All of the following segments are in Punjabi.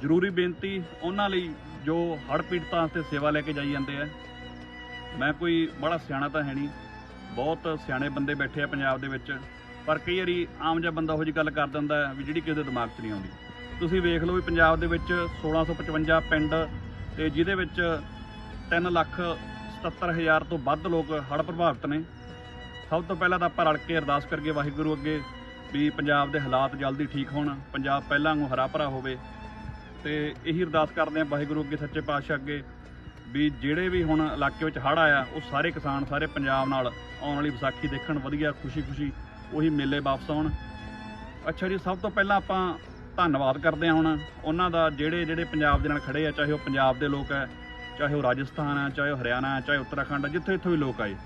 ਜ਼ਰੂਰੀ ਬੇਨਤੀ ਉਹਨਾਂ ਲਈ ਜੋ ਹੜ੍ਹ ਪੀੜਤਾਂ 'ਤੇ ਸੇਵਾ ਲੈ ਕੇ ਜਾਈ ਜਾਂਦੇ ਆ। ਮੈਂ ਕੋਈ ਬੜਾ ਸਿਆਣਾ ਤਾਂ ਹੈ ਨਹੀਂ। ਬਹੁਤ ਸਿਆਣੇ ਬੰਦੇ ਬੈਠੇ ਆ ਪੰਜਾਬ ਦੇ ਵਿੱਚ। ਪਰ ਕਈ ਵਾਰੀ ਆਮ ਜਿਹਾ ਬੰਦਾ ਉਹੋ ਜਿਹੀ ਗੱਲ ਕਰ ਦਿੰਦਾ ਵੀ ਜਿਹੜੀ ਕਿਸੇ ਦੇ ਦਿਮਾਗ 'ਚ ਨਹੀਂ ਆਉਂਦੀ। ਤੁਸੀਂ ਵੇਖ ਲਓ ਵੀ ਪੰਜਾਬ ਦੇ ਵਿੱਚ 1655 ਪਿੰਡ ਤੇ ਜਿਹਦੇ ਵਿੱਚ 3 ਲੱਖ 77 ਹਜ਼ਾਰ ਤੋਂ ਵੱਧ ਲੋਕ ਹੜ੍ਹ ਪ੍ਰਭਾਵਿਤ ਨੇ। ਸਭ ਤੋਂ ਪਹਿਲਾਂ ਤਾਂ ਆਪਾਂ ਰਲ ਕੇ ਅਰਦਾਸ ਕਰਕੇ ਵਾਹਿਗੁਰੂ ਅੱਗੇ ਵੀ ਪੰਜਾਬ ਦੇ ਹਾਲਾਤ ਜਲਦੀ ਠੀਕ ਹੋਣ। ਪੰਜਾਬ ਪਹਿਲਾਂ ਵਾਂਗੂ ਹਰਾ ਭਰਾ ਹੋਵੇ। ਤੇ ਇਹੀ ਅਰਦਾਸ ਕਰਦੇ ਆ ਵਾਹਿਗੁਰੂ ਅੱਗੇ ਸੱਚੇ ਪਾਤਸ਼ਾਹ ਅੱਗੇ ਵੀ ਜਿਹੜੇ ਵੀ ਹੁਣ ਇਲਾਕੇ ਵਿੱਚ ਹੜ੍ਹ ਆਇਆ, ਉਹ ਸਾਰੇ ਕਿਸਾਨ ਸਾਰੇ ਪੰਜਾਬ ਨਾਲ ਆਉਣ ਵਾਲੀ ਵਿਸਾਖੀ ਦੇਖਣ, ਵਧੀਆ, ਖੁਸ਼ੀ-ਖੁਸ਼ੀ, ਉਹੀ ਮੇਲੇ ਵਾਪਸ ਆਉਣ। ਅੱਛਾ ਜੀ, ਸਭ ਤੋਂ ਪਹਿਲਾਂ ਆਪਾਂ ਧੰਨਵਾਦ ਕਰਦੇ ਹਾਂ ਹੁਣ ਉਹਨਾਂ ਦਾ ਜਿਹੜੇ ਜਿਹੜੇ ਪੰਜਾਬ ਦੇ ਨਾਲ ਖੜੇ ਆ, ਚਾਹੇ ਉਹ ਪੰਜਾਬ ਦੇ ਲੋਕ ਹੈ ਚਾਹੇ ਉਹ ਰਾਜਸਥਾਨ ਹੈ ਚਾਹੇ ਉਹ ਹਰਿਆਣਾ ਹੈ ਚਾਹੇ ਉੱਤਰਾਖੰਡ ਹੈ ਜਿੱਥੇ ਜਿੱਥੇ ਵੀ ਲੋਕ ਆਏ।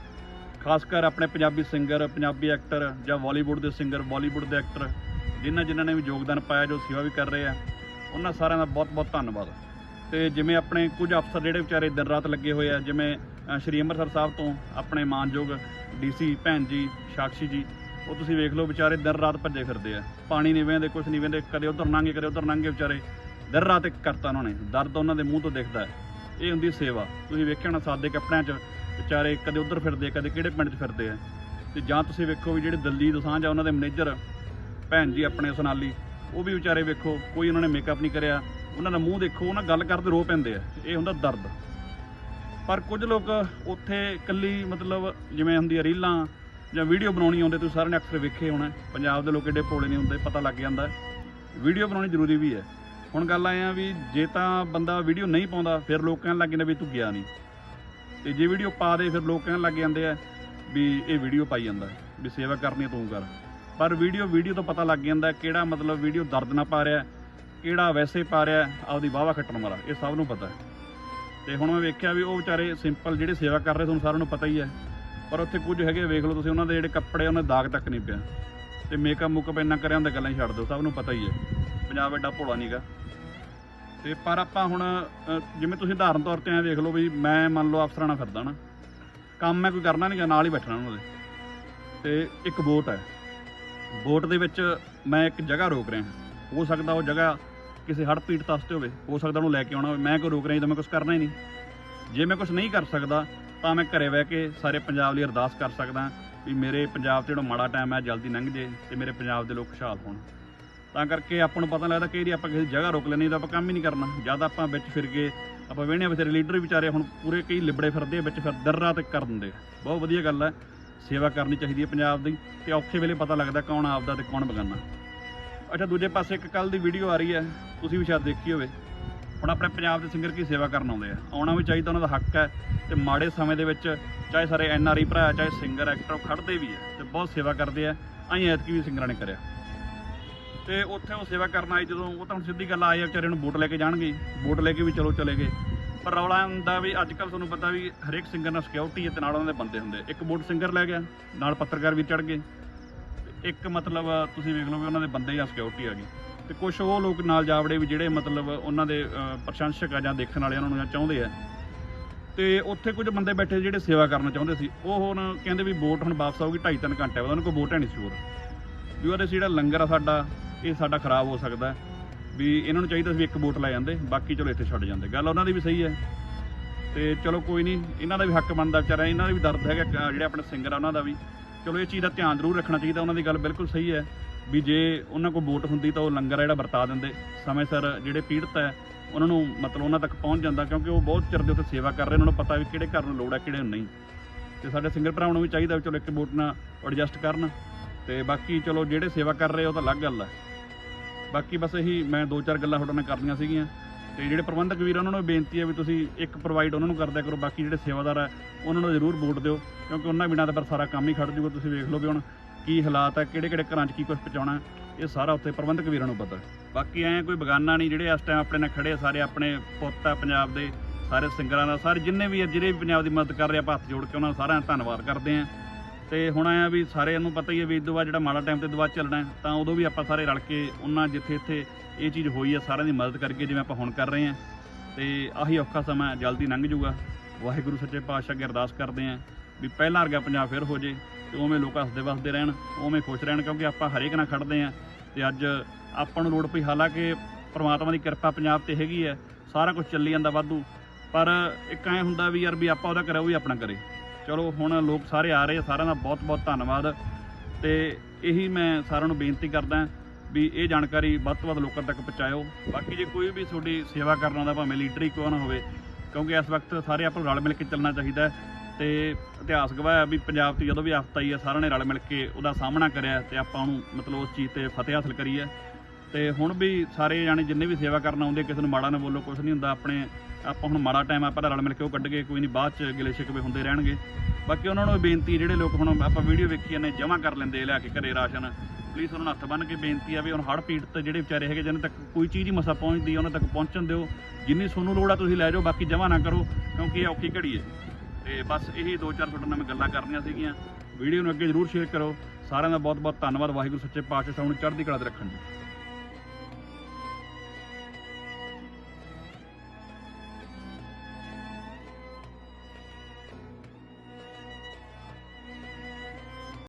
ਖਾਸ ਕਰ ਆਪਣੇ ਪੰਜਾਬੀ ਸਿੰਗਰ, ਪੰਜਾਬੀ ਐਕਟਰ ਜਾਂ ਬਾਲੀਵੁੱਡ ਦੇ ਸਿੰਗਰ, ਬਾਲੀਵੁੱਡ ਦੇ ਐਕਟਰ, ਜਿਨ੍ਹਾਂ ਜਿਨ੍ਹਾਂ ਨੇ ਵੀ ਯੋਗਦਾਨ ਪਾਇਆ, ਜੋ ਸੇਵਾ ਵੀ ਕਰ ਰਹੇ ਆ। ਉਹਨਾਂ ਸਾਰਿਆਂ ਦਾ ਬਹੁਤ-ਬਹੁਤ ਧੰਨਵਾਦ। ਤੇ ਜਿਵੇਂ ਆਪਣੇ ਕੁਝ ਅਫਸਰ ਜਿਹੜੇ ਵਿਚਾਰੇ ਦਿਨ ਰਾਤ ਲੱਗੇ ਹੋਏ ਆ, ਜਿਵੇਂ ਸ਼੍ਰੀ ਅੰਮ੍ਰਿਤਸਰ ਸਾਹਿਬ ਤੋਂ ਆਪਣੇ ਮਾਨਯੋਗ ਡੀਸੀ ਭੈਣ ਜੀ ਸਾਕਸ਼ੀ ਜੀ, ਉਹ ਤੁਸੀਂ ਵੇਖ ਲਓ ਵਿਚਾਰੇ ਦਿਨ ਰਾਤ ਭੱਜੇ ਫਿਰਦੇ ਆ। ਪਾਣੀ ਨਹੀਂ ਵੇਂਦੇ ਕੁਝ ਨਹੀਂ ਵੇਂਦੇ ਕਦੇ ਉਧਰ ਲੰਘੇ ਕਦੇ ਉਧਰ ਲੰਘੇ ਵਿਚਾਰੇ। ਦਿਨ ਰਾਤ ਇੱਕ ਕਰਤਾ ਉਹਨਾਂ ਨੇ, ਦਰਦ ਉਹਨਾਂ ਦੇ ਮੂੰਹ ਤੋਂ ਦਿਖਦਾ ਇਹ ਹੁੰਦੀ ਸੇਵਾ। ਤੁਸੀਂ ਵੇਖਿਆ ਹੋਣਾ ਸਾਦੇ ਕੱਪੜਿਆਂ 'ਚ ਵਿਚਾਰੇ ਕਦੇ ਉਧਰ ਫਿਰਦੇ ਕਦੇ ਕਿਹੜੇ ਪਿੰਡ 'ਚ ਫਿਰਦੇ ਆ। ਤੇ ਜਾਂ ਤੁਸੀਂ ਵੇਖੋ ਵੀ ਜਿਹੜੇ ਦਿੱਲੀ ਦਸਾਂਝ ਆ, ਉਹਨਾਂ ਦੇ ਮੈਨੇਜਰ, ਭੈਣ ਜੀ ਆਪਣੇ ਸੁਨਾਲੀ ਉਹ ਵੀ ਵਿਚਾਰੇ ਵੇਖੋ, ਕੋਈ ਉਹਨਾਂ ਨੇ ਮੇਕਅਪ ਨਹੀਂ ਕਰਿਆ। ਉਹਨਾਂ ਦਾ ਮੂੰਹ ਦੇਖੋ, ਉਹਨਾਂ ਗੱਲ ਕਰਦੇ ਰੋ ਪੈਂਦੇ ਆ। ਇਹ ਹੁੰਦਾ ਦਰਦ। ਪਰ ਕੁਝ ਲੋਕ ਉੱਥੇ ਇਕੱਲੀ ਮਤਲਬ ਜਿਵੇਂ ਹੁੰਦੀ ਆ ਰੀਲਾਂ ਜਾਂ ਵੀਡੀਓ ਬਣਾਉਣੀ ਆਉਂਦੇ, ਤੁਸੀਂ ਸਾਰਿਆਂ ਨੇ ਅਕਸਰ ਵੇਖੇ ਹੋਣਾ। ਪੰਜਾਬ ਦੇ ਲੋਕ ਏਡੇ ਭੋਲੇ ਨਹੀਂ ਹੁੰਦੇ, ਪਤਾ ਲੱਗ ਜਾਂਦਾ। ਵੀਡੀਓ ਬਣਾਉਣੀ ਜ਼ਰੂਰੀ ਵੀ ਹੈ। ਹੁਣ ਗੱਲ ਆਏ ਆ ਵੀ ਜੇ ਤਾਂ ਬੰਦਾ ਵੀਡੀਓ ਨਹੀਂ ਪਾਉਂਦਾ, ਫਿਰ ਲੋਕ ਕਹਿਣ ਲੱਗ ਜਾਂਦੇ ਵੀ ਤੂੰ ਗਿਆ ਨਹੀਂ। ਤੇ ਜੇ ਵੀਡੀਓ ਪਾ ਦੇ, ਫਿਰ ਲੋਕ ਕਹਿਣ ਲੱਗ ਜਾਂਦੇ ਆ ਵੀ ਇਹ ਵੀਡੀਓ ਪਾਈ ਜਾਂਦਾ। ਵੀ ਸੇਵਾ ਕਰਨੀ ਤੂੰ ਕਰ। ਪਰ ਵੀਡੀਓ ਵੀਡੀਓ ਤੋਂ ਪਤਾ ਲੱਗ ਜਾਂਦਾ ਕਿਹੜਾ ਮਤਲਬ ਵੀਡੀਓ ਦਰਦ ਨਾ ਪਾ ਰਿਹਾ ਕਿਹੜਾ ਵੈਸੇ ਪਾ ਰਿਹਾ ਆਪਦੀ ਵਾਵਾ ਖੱਟਣ ਵਾਲਾ, ਇਹ ਸਭ ਨੂੰ ਪਤਾ ਹੈ। ਤੇ ਹੁਣ ਮੈਂ ਵੇਖਿਆ ਵੀ ਉਹ ਵਿਚਾਰੇ ਸਿੰਪਲ ਜਿਹੜੇ ਸੇਵਾ ਕਰ ਰਹੇ, ਤੁਹਾਨੂੰ ਸਾਰਿਆਂ ਨੂੰ ਪਤਾ ਹੀ ਹੈ। ਪਰ ਉੱਥੇ ਕੁਝ ਹੈਗੇ, ਵੇਖ ਲਓ ਤੁਸੀਂ, ਉਹਨਾਂ ਦੇ ਜਿਹੜੇ ਕੱਪੜੇ, ਉਹਨਾਂ ਦਾਗ ਤੱਕ ਨਹੀਂ ਪਿਆ। ਤੇ ਮੇਕਅਪ ਮੁਕਅਪ ਇੰਨਾ ਕਰਿਆ ਹੁੰਦਾ, ਗੱਲਾਂ ਹੀ ਛੱਡ ਦਿਓ, ਸਭ ਨੂੰ ਪਤਾ ਹੀ ਹੈ। ਪੰਜਾਬ ਐਡਾ ਭੋਲਾ ਨਹੀਂਗਾ ਤੇ ਪਰ ਆਪਾਂ ਹੁਣ ਜਿਵੇਂ ਤੁਸੀਂ ਉਦਾਹਰਨ ਤੌਰ ਤੇ ਐ ਵੇਖ ਲਓ ਵੀ ਮੈਂ ਮੰਨ ਲਓ ਅਫਸਰਾਂ ਨਾਲ ਫਿਰਦਾ ਨਾ, ਕੰਮ ਮੈਂ ਕੋਈ ਕਰਨਾ ਨਹੀਂਗਾ ਨਾਲ ਹੀ ਬੈਠਣਾ ਉਹਨਾਂ ਦੇ। ਤੇ ਇੱਕ ਬੋਟ ਹੈ। ਬੋਟ ਦੇ ਵਿੱਚ ਮੈਂ ਇੱਕ ਜਗ੍ਹਾ ਰੋਕ ਰਿਹਾ ਹੋ। ਸਕਦਾ ਉਹ ਜਗ੍ਹਾ ਕਿਸੇ ਹੜ ਪੀੜਤ ਤਸਤੇ ਹੋਵੇ ਹੋ ਸਕਦਾ ਉਹਨੂੰ ਲੈ ਕੇ ਆਉਣਾ ਹੋਵੇ। ਮੈਂ ਕੋਈ ਰੋਕ ਰਿਹਾ ਤਾਂ ਮੈਂ ਕੁਝ ਕਰਨਾ ਹੀ ਨਹੀਂ। ਜੇ ਮੈਂ ਕੁਝ ਨਹੀਂ ਕਰ ਸਕਦਾ ਤਾਂ ਮੈਂ ਘਰੇ ਬਹਿ ਕੇ ਸਾਰੇ ਪੰਜਾਬ ਲਈ ਅਰਦਾਸ ਕਰ ਸਕਦਾ ਵੀ ਮੇਰੇ ਪੰਜਾਬ 'ਚ ਜਿਹੜਾ ਮਾੜਾ ਟਾਈਮ ਹੈ ਜਲਦੀ ਲੰਘ ਜੇ ਤੇ ਮੇਰੇ ਪੰਜਾਬ ਦੇ ਲੋਕ ਖੁਸ਼ਹਾਲ ਹੋਣ। ਤਾਂ ਕਰਕੇ ਆਪਾਂ ਨੂੰ ਪਤਾ ਲੱਗਦਾ ਕਿ ਜੇ ਆਪਾਂ ਕਿਸੇ ਜਗ੍ਹਾ ਰੋਕ ਲੈਣੀ ਤਾਂ ਆਪਾਂ ਕੰਮ ਹੀ ਨਹੀਂ ਕਰਨਾ। ਜਦ ਆਪਾਂ ਵਿੱਚ ਫਿਰ ਕੇ ਆਪਾਂ ਵੇਹਣੇ ਵਿਚਾਰੇ ਲੀਡਰ ਵਿਚਾਰੇ ਹੁਣ ਪੂਰੇ ਕਈ ਲਿਬੜੇ ਫਿਰਦੇ ਆ, ਵਿੱਚ ਫਿਰ ਦਰ ਰਾਤ ਕਰ ਦਿੰਦੇ ਬਹੁਤ ਵਧੀਆ ਗੱਲ ਹੈ। ਸੇਵਾ ਕਰਨੀ ਚਾਹੀਦੀ ਹੈ ਪੰਜਾਬ ਦੀ ਤੇ ਔਖੇ ਵੇਲੇ ਪਤਾ ਲੱਗਦਾ ਕੌਣ ਆਪਦਾ ਤੇ ਕੌਣ ਬਗਾਨਾ। ਅੱਛਾ, ਦੂਜੇ ਪਾਸੇ ਇੱਕ ਕੱਲ ਦੀ ਵੀਡੀਓ ਆ ਰਹੀ ਹੈ, ਤੁਸੀਂ ਵੀ ਸ਼ਾਇਦ ਦੇਖੀ ਹੋਵੇ। ਹੁਣ ਆਪਣੇ ਪੰਜਾਬ ਦੇ ਸਿੰਗਰ ਕੀ ਸੇਵਾ ਕਰਨ ਆਉਂਦੇ ਆ? ਆਉਣਾ ਵੀ ਚਾਹੀਦਾ ਉਹਨਾਂ ਦਾ ਹੱਕ ਹੈ ਤੇ ਮਾੜੇ ਸਮੇਂ ਦੇ ਵਿੱਚ ਚਾਹੇ ਸਾਰੇ ਐਨ ਆਰ ਆਈ ਭਰਾ, ਚਾਹੇ ਸਿੰਗਰ ਐਕਟਰ ਖੜਦੇ ਵੀ ਆ ਤੇ ਬਹੁਤ ਸੇਵਾ ਕਰਦੇ ਆ। ਆਈ ਐਤਕੀ ਵੀ ਸਿੰਗਰਾਂ ਨੇ ਕਰਿਆ। ਤੇ ਉੱਥੇ ਉਹ ਸੇਵਾ ਕਰਨ ਆਏ ਜਦੋਂ ਉਹ ਤਾਂ ਹੁਣ ਸਿੱਧੀ ਗੱਲ ਆਏ ਆ, ਵਿਚਾਰੇ ਨੂੰ ਵੋਟ ਲੈ ਕੇ ਜਾਣਗੇ ਵੋਟ ਲੈ ਕੇ ਵੀ ਚਲੋ ਚਲੇ ਗਏ। ਪਰ ਰੌਲਾ ਹੁੰਦਾ ਵੀ ਅੱਜ ਕੱਲ ਤੁਹਾਨੂੰ ਪਤਾ ਵੀ ਹਰੇਕ ਸਿੰਗਰ ਨਾਲ ਸਿਕਿਉਰਿਟੀ ਹੈ ਤੇ ਨਾਲ ਉਹਨਾਂ ਦੇ ਬੰਦੇ ਹੁੰਦੇ ਇੱਕ ਵੋਟ ਸਿੰਗਰ ਲੈ ਗਿਆ, ਨਾਲ ਪੱਤਰਕਾਰ ਵੀ ਚੜ ਗਏ। ਤੇ ਇੱਕ ਮਤਲਬ ਤੁਸੀਂ ਵੇਖ ਲਓ ਵੀ ਉਹਨਾਂ ਦੇ ਬੰਦੇ ਜਾਂ ਸਿਕਿਉਰਿਟੀ ਆ ਗਈ ਤੇ ਕੁਝ ਉਹ ਲੋਕ ਨਾਲ ਜਾਵੜੇ ਵੀ ਜਿਹੜੇ ਮਤਲਬ ਉਹਨਾਂ ਦੇ ਪ੍ਰਸ਼ੰਸਕ ਆ ਜਾਂ ਦੇਖਣ ਵਾਲੇ ਉਹਨਾਂ ਨੂੰ ਜਾਂ ਚਾਹੁੰਦੇ ਆ। ਤੇ ਉੱਥੇ ਕੁਝ ਬੰਦੇ ਬੈਠੇ ਜਿਹੜੇ ਸੇਵਾ ਕਰਨਾ ਚਾਹੁੰਦੇ ਸੀ। ਉਹ ਹੁਣ ਕਹਿੰਦੇ ਵੀ ਵੋਟ ਹੁਣ ਵਾਪਸ ਆਊਗੀ 2.5 3 ਘੰਟੇ ਬਾਅਦ। ਉਹਨਾਂ ਕੋਲ ਵੋਟ ਹੈ ਨਹੀਂ ਸੀ ਹੋਰ ਵੀ ਉਹਦੇ 'ਚ ਜਿਹੜਾ ਲੰਗਰ ਆ ਸਾਡਾ, ਇਹ ਸਾਡਾ ਖਰਾਬ ਹੋ ਸਕਦਾ। ਵੀ ਇਹਨਾਂ ਨੂੰ ਚਾਹੀਦਾ ਸੀ ਵੀ ਇੱਕ ਵੋਟ ਲੈ ਜਾਂਦੇ, ਬਾਕੀ ਚਲੋ ਇੱਥੇ ਛੱਡ ਜਾਂਦੇ। ਗੱਲ ਉਹਨਾਂ ਦੀ ਵੀ ਸਹੀ ਹੈ। ਤੇ ਚਲੋ ਕੋਈ ਨਹੀਂ, ਇਹਨਾਂ ਦਾ ਵੀ ਹੱਕ ਬਣਦਾ ਵਿਚਾਰਾ ਇਹਨਾਂ ਦਾ ਵੀ ਦਰਦ ਹੈਗਾ ਜਿਹੜੇ ਆਪਣੇ ਸਿੰਗਰ ਆ ਉਹਨਾਂ ਦਾ ਵੀ। ਚਲੋ ਇਹ ਚੀਜ਼ ਦਾ ਧਿਆਨ ਜ਼ਰੂਰ ਰੱਖਣਾ ਚਾਹੀਦਾ, ਉਹਨਾਂ ਦੀ ਗੱਲ ਬਿਲਕੁਲ ਸਹੀ ਹੈ। ਵੀ ਜੇ ਉਹਨਾਂ ਕੋਲ ਵੋਟ ਹੁੰਦੀ ਤਾਂ ਉਹ ਲੰਗਰ ਜਿਹੜਾ ਵਰਤਾ ਦਿੰਦੇ। ਸਮੇਂ ਸਿਰ ਜਿਹੜੇ ਪੀੜਤ ਹੈ, ਉਹਨਾਂ ਨੂੰ ਮਤਲਬ ਉਹਨਾਂ ਤੱਕ ਪਹੁੰਚ ਜਾਂਦਾ, ਕਿਉਂਕਿ ਉਹ ਬਹੁਤ ਚਿਰ ਦੇ ਉੱਤੇ ਸੇਵਾ ਕਰ ਰਹੇ ਉਹਨਾਂ ਨੂੰ ਪਤਾ ਵੀ ਕਿਹੜੇ ਘਰ ਨੂੰ ਲੋੜ ਹੈ, ਕਿਹੜੇ ਨੂੰ ਨਹੀਂ। ਤੇ ਸਾਡੇ ਸਿੰਗਰ ਭਰਾਵਾਂ ਨੂੰ ਵੀ ਚਾਹੀਦਾ ਵੀ ਚਲੋ ਇੱਕ ਵੋਟ ਨਾਲ ਐਡਜਸਟ ਕਰਨ। ਤੇ ਬਾਕੀ ਚਲੋ ਜਿਹੜੇ ਸੇਵਾ ਕਰ ਰਹੇ ਉਹ ਤਾਂ ਅਲੱਗ ਗੱਲ ਹੈ। ਬਾਕੀ ਬਸ ਇਹੀ ਮੈਂ ਦੋ ਚਾਰ ਗੱਲਾਂ ਤੁਹਾਡੇ ਨਾਲ ਕਰਨੀਆਂ ਸੀਗੀਆਂ। ਤੇ ਜਿਹੜੇ ਪ੍ਰਬੰਧਕ ਵੀਰ ਉਹਨਾਂ ਨੂੰ ਬੇਨਤੀ ਹੈ ਵੀ ਤੁਸੀਂ ਇੱਕ ਪ੍ਰੋਵਾਈਡ ਉਹਨਾਂ ਨੂੰ ਕਰਦਿਆ ਕਰੋ, ਬਾਕੀ ਜਿਹੜੇ ਸੇਵਾਦਾਰ ਹੈ ਉਹਨਾਂ ਨੂੰ ਜ਼ਰੂਰ ਵੋਟ ਦਿਓ, ਕਿਉਂਕਿ ਉਹਨਾਂ ਬਿਨਾਂ ਤਾਂ ਪਰ ਸਾਰਾ ਕੰਮ ਹੀ ਖੜ ਜੂਗਾ, ਤੁਸੀਂ ਵੇਖ ਲਓ ਵੀ ਹੁਣ ਕੀ ਹਾਲਾਤ ਹੈ ਕਿਹੜੇ ਕਿਹੜੇ ਘਰਾਂ 'ਚ ਕੀ ਕੁਝ ਪਹੁੰਚਾਉਣਾ, ਇਹ ਸਾਰਾ ਉੱਥੇ ਪ੍ਰਬੰਧਕ ਵੀਰਾਂ ਨੂੰ ਪਤਾ। ਬਾਕੀ ਐ ਕੋਈ ਬਗਾਨਾ ਨਹੀਂ, ਜਿਹੜੇ ਇਸ ਟਾਈਮ ਆਪਣੇ ਨਾਲ ਖੜੇ ਸਾਰੇ ਆਪਣੇ ਪੁੱਤ ਆ ਪੰਜਾਬ ਦੇ, ਸਾਰੇ ਸਿੰਗਰਾਂ ਦਾ, ਸਾਰੇ ਜਿੰਨੇ ਵੀ ਆ, ਜਿਹੜੇ ਵੀ ਪੰਜਾਬ ਦੀ ਮਦਦ ਕਰ ਰਹੇ ਆ ਹੱਥ ਜੋੜ ਕੇ ਉਹਨਾਂ ਦਾ ਸਾਰਿਆਂ ਦਾ ਧੰਨਵਾਦ ਕਰਦੇ ਆ। ਤੇ ਹੁਣ ਆਇਆ ਵੀ ਸਾਰਿਆਂ ਨੂੰ ਪਤਾ ਹੀ ਹੈ ਵੀ ਇਸ ਤੋਂ ਬਾਅਦ ਜਿਹੜਾ ਮਾੜਾ ਟਾਈਮ ਤੇ ਦੁਬਾਰਾ ਚੱਲਣਾ ਤਾਂ ਉਦੋਂ ਵੀ ਆਪਾਂ ਸਾਰੇ ਰਲ ਕੇ ਉਹਨਾਂ ਜਿੱਥੇ ਇੱਥੇ ਇਹ ਚੀਜ਼ ਹੋਈ ਹੈ, ਸਾਰਿਆਂ ਦੀ ਮਦਦ ਕਰਕੇ ਜਿਵੇਂ ਆਪਾਂ ਹੁਣ ਕਰ ਰਹੇ ਹਾਂ। ਤੇ ਆਹੀ ਔਖਾ ਸਮਾਂ ਜਲਦੀ ਲੰਘ ਜਾਊਗਾ। ਵਾਹਿਗੁਰੂ ਸੱਚੇ ਪਾਤਸ਼ਾਹ ਅੱਗੇ ਅਰਦਾਸ ਕਰਦੇ ਹਾਂ ਵੀ ਪਹਿਲਾਂ ਵਰਗਾ ਪੰਜਾਬ ਫਿਰ ਹੋ ਜੇ ਤੇ ਉਵੇਂ ਲੋਕ ਹੱਸਦੇ ਵਸਦੇ ਰਹਿਣ, ਉਵੇਂ ਖੁਸ਼ ਰਹਿਣ, ਕਿਉਂਕਿ ਆਪਾਂ ਹਰੇਕ ਨਾਲ ਖੜਦੇ ਹਾਂ। ਤੇ ਅੱਜ ਆਪਾਂ ਨੂੰ ਲੋੜ ਪਈ, ਹਾਲਾਂਕਿ ਪ੍ਰਮਾਤਮਾ ਦੀ ਕਿਰਪਾ ਪੰਜਾਬ ਤੇ ਹੈਗੀ ਹੈ, ਸਾਰਾ ਕੁਝ ਚੱਲੀ ਜਾਂਦਾ ਵਾਧੂ। ਪਰ ਇੱਕ ਐ ਹੁੰਦਾ ਵੀ ਯਾਰ ਵੀ ਆਪਾਂ ਉਹਦਾ ਕਰਿਆ, ਉਹ ਵੀ ਆਪਣਾ ਕਰੇ। ਚਲੋ ਹੁਣ ਲੋਕ ਸਾਰੇ ਆ ਰਹੇ ਆ, ਸਾਰਿਆਂ ਦਾ ਬਹੁਤ ਬਹੁਤ ਧੰਨਵਾਦ। ਤੇ ਇਹੀ ਮੈਂ ਸਾਰਿਆਂ ਨੂੰ ਬੇਨਤੀ ਕਰਦਾ ਵੀ ਇਹ ਜਾਣਕਾਰੀ ਵੱਧ ਤੋਂ ਵੱਧ ਲੋਕਾਂ ਤੱਕ ਪਹੁੰਚਾਇਓ। ਬਾਕੀ ਜੇ ਕੋਈ ਵੀ ਤੁਹਾਡੀ ਸੇਵਾ ਕਰਨ ਆਉਂਦਾ, ਭਾਵੇਂ ਲੀਡਰ ਹੀ ਕਿਉਂ ਨਾ ਹੋਵੇ, ਕਿਉਂਕਿ ਇਸ ਵਕਤ ਸਾਰੇ ਆਪਾਂ ਨੂੰ ਰਲ ਮਿਲ ਕੇ ਚੱਲਣਾ ਚਾਹੀਦਾ ਹੈ। ਤੇ ਇਤਿਹਾਸ ਗਵਾਹ ਹੈ ਵੀ ਪੰਜਾਬ 'ਤੇ ਜਦੋਂ ਵੀ ਆਫਤ ਆਈ ਹੈ, ਸਾਰਿਆਂ ਨੇ ਰਲ ਮਿਲ ਕੇ ਉਹਦਾ ਸਾਹਮਣਾ ਕਰਿਆ ਤੇ ਆਪਾਂ ਉਹਨੂੰ ਮਤਲਬ ਉਸ ਚੀਜ਼ ਤੇ ਫਤਿਹ ਹਾਸਲ ਕਰੀ ਹੈ। ਤੇ ਹੁਣ ਵੀ ਸਾਰੇ ਜਾਣੇ ਜਿੰਨੇ ਵੀ ਸੇਵਾ ਕਰਨ ਆਉਂਦੇ ਕਿਸੇ ਨੂੰ ਮਾੜਾ ਨਾ ਬੋਲੋ ਕੁਝ ਨਹੀਂ ਹੁੰਦਾ ਆਪਣੇ ਆਪਾਂ ਹੁਣ ਮਾੜਾ ਟਾਈਮ ਆਪਾਂ ਰਲ ਮਿਲ ਕੇ ਉਹ ਕੱਢ ਗਏ ਕੋਈ ਨਹੀਂ ਬਾਅਦ ਚ ਗਿਲੇ ਸ਼ਿਕਵੇ ਹੁੰਦੇ ਰਹਿਣਗੇ। ਬਾਕੀ ਉਹਨਾਂ ਨੂੰ ਵੀ ਬੇਨਤੀ ਜਿਹੜੇ ਲੋਕ ਹੁਣ ਆਪਾਂ ਵੀਡੀਓ ਵੇਖੀ ਜਾਂਦੇ ਜਮ੍ਹਾਂ ਕਰ ਲੈਂਦੇ ਲਿਆ ਕੇ ਘਰੇ ਰਾਸ਼ਨ। ਪਲੀਜ਼ ਉਹਨਾਂ ਨੂੰ ਹੱਥ ਬੰਨ੍ਹ ਕੇ ਬੇਨਤੀ ਆ ਵੀ ਹੁਣ ਹੜ੍ਹ ਪੀੜਤ ਜਿਹੜੇ ਵਿਚਾਰੇ ਹੈਗੇ ਜਿਹਨਾਂ ਤੱਕ ਕੋਈ ਚੀਜ਼ ਹੀ ਮਸਾ ਪਹੁੰਚਦੀ ਆ, ਉਹਨਾਂ ਤੱਕ ਪਹੁੰਚਣ ਦਿਓ। ਜਿੰਨੀ ਤੁਹਾਨੂੰ ਲੋੜ ਆ ਤੁਸੀਂ ਲੈ ਜਾਓ ਬਾਕੀ ਜਮ੍ਹਾਂ ਨਾ ਕਰੋ ਕਿਉਂਕਿ ਇਹ ਔਖੀ ਘੜੀ ਹੈ। ਤੇ ਬਸ ਇਹੀ ਦੋ ਚਾਰ ਤੁਹਾਡੇ ਨਾਲ ਮੈਂ ਗੱਲਾਂ ਕਰਨੀਆਂ ਸੀਗੀਆਂ। ਵੀਡੀਓ ਨੂੰ ਅੱਗੇ ਜ਼ਰੂਰ ਸ਼ੇਅਰ ਕਰੋ। ਸਾਰਿਆਂ ਦਾ ਬਹੁਤ ਬਹੁਤ ਧੰਨਵਾਦ। ਵਾਹਿਗੁਰੂ ਸੱਚੇ ਪਾਤਸ਼ਾਹ ਨੂੰ ਚੜ੍ਹਦੀ ਕਲਾ 'ਤੇ ਰੱਖਣ ਜੀ